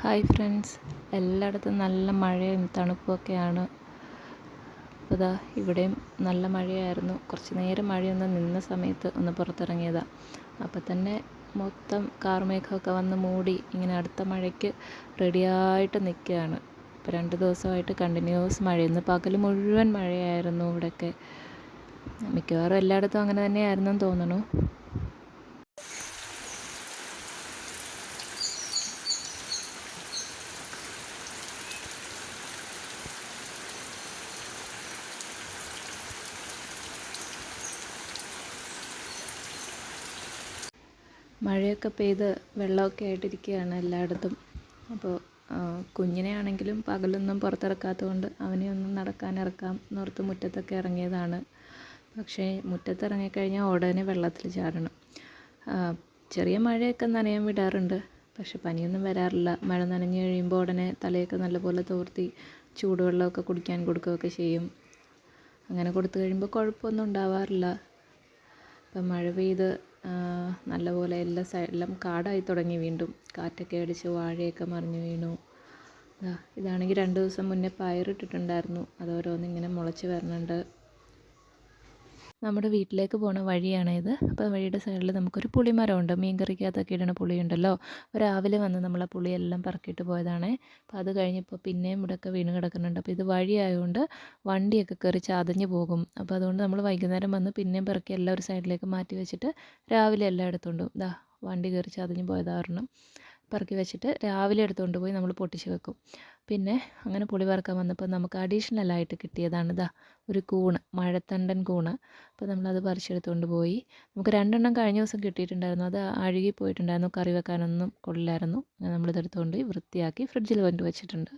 Hi friends. എല്ലായിടത്തും നല്ല മഴയും തണുപ്പൊക്കെയാണ് അപ്പോൾ ഇതാ ഇവിടെയും നല്ല മഴയായിരുന്നു. കുറച്ച് നേരം മഴയൊന്ന് നിന്ന സമയത്ത് ഒന്ന് പുറത്തിറങ്ങിയതാണ് അപ്പോൾ തന്നെ മൊത്തം കാർമേഘമൊക്കെ വന്ന് മൂടി ഇങ്ങനെ അടുത്ത മഴയ്ക്ക് റെഡിയായിട്ട് നിൽക്കുകയാണ്. ഇപ്പോൾ രണ്ട് ദിവസമായിട്ട് കണ്ടിന്യൂസ് മഴ ഇന്ന് പകൽ മുഴുവൻ മഴയായിരുന്നു ഇവിടെയൊക്കെ. മിക്കവാറും എല്ലായിടത്തും അങ്ങനെ തന്നെയായിരുന്നു തോന്നുന്നു. മഴയൊക്കെ പെയ്ത് വെള്ളമൊക്കെ ആയിട്ടിരിക്കുകയാണ് എല്ലായിടത്തും. അപ്പോൾ കുഞ്ഞിനെ ആണെങ്കിലും പകലൊന്നും പുറത്തിറക്കാത്തത് കൊണ്ട് അവനെ ഒന്ന് നടക്കാൻ ഇറക്കാം എന്നോർത്ത് മുറ്റത്തൊക്കെ ഇറങ്ങിയതാണ്. പക്ഷേ മുറ്റത്ത് ഇറങ്ങിക്കഴിഞ്ഞാൽ ഉടനെ വെള്ളത്തിൽ ചാടണം. ചെറിയ മഴയൊക്കെ നനയാൻ വിടാറുണ്ട്. പക്ഷെ പനിയൊന്നും വരാറില്ല. മഴ നനഞ്ഞു കഴിയുമ്പോൾ ഉടനെ തലയൊക്കെ നല്ലപോലെ തോർത്തി ചൂടുവെള്ളമൊക്കെ കുടിക്കാൻ കൊടുക്കുകയൊക്കെ ചെയ്യും. അങ്ങനെ കൊടുത്തു കഴിയുമ്പോൾ കുഴപ്പമൊന്നും ഉണ്ടാവാറില്ല. ഇപ്പം മഴ പെയ്ത് നല്ലപോലെ എല്ലാ സൈഡിലും കാടായി തുടങ്ങി വീണ്ടും. കാറ്റൊക്കെ അടിച്ച് വാഴയൊക്കെ മറിഞ്ഞു വീണു. ഇതാണെങ്കിൽ രണ്ട് ദിവസം മുന്നേ പയറിട്ടിട്ടുണ്ടായിരുന്നു. അത് ഓരോന്നിങ്ങനെ മുളച്ച് വരുന്നുണ്ട് നമ്മുടെ വീട്ടിലേക്ക് പോണ വഴിയാണ് ഇത്. അപ്പോൾ വഴിയുടെ സൈഡിൽ നമുക്കൊരു പുളിമരമുണ്ട്. മീൻ കറിക്കകത്തൊക്കെ ഇടുന്ന പുളിയുണ്ടല്ലോ. രാവിലെ വന്ന് നമ്മൾ ആ പുളിയെല്ലാം പറക്കിയിട്ട് പോയതാണ്. അപ്പോൾ അത് കഴിഞ്ഞപ്പോൾ പിന്നെയും ഇവിടെയൊക്കെ വീണ് കിടക്കുന്നുണ്ട്. അപ്പോൾ ഇത് വഴിയായതുകൊണ്ട് വണ്ടിയൊക്കെ കയറി ചതഞ്ഞ് പോകും. അപ്പോൾ അതുകൊണ്ട് നമ്മൾ വൈകുന്നേരം വന്ന് പിന്നെയും പറക്കി എല്ലാം ഒരു സൈഡിലേക്ക് മാറ്റി വെച്ചിട്ട് രാവിലെ എല്ലാം എടുത്തുകൊണ്ടും ഇതാ വണ്ടി കയറി ചതഞ്ഞ് പോയത് കാരണം പറക്കി വെച്ചിട്ട് രാവിലെ എടുത്തുകൊണ്ട് പോയി നമ്മൾ പൊട്ടിച്ച് വെക്കും. പിന്നെ അങ്ങനെ പുളി വറുക്കാൻ വന്നപ്പോൾ നമുക്ക് അഡീഷണൽ ആയിട്ട് കിട്ടിയതാണ് ഇതാ ഒരു കൂണ് മഴത്തണ്ടൻ കൂണ്. അപ്പോൾ നമ്മളത് പറിച്ചെടുത്തുകൊണ്ട് പോയി. നമുക്ക് രണ്ടെണ്ണം കഴിഞ്ഞ ദിവസം കിട്ടിയിട്ടുണ്ടായിരുന്നു. അത് അഴുകി പോയിട്ടുണ്ടായിരുന്നു. കറി വെക്കാനൊന്നും കൊള്ളില്ലായിരുന്നു. അങ്ങനെ നമ്മളിതെടുത്തുകൊണ്ട് വൃത്തിയാക്കി ഫ്രിഡ്ജിൽ കൊണ്ട് വെച്ചിട്ടുണ്ട്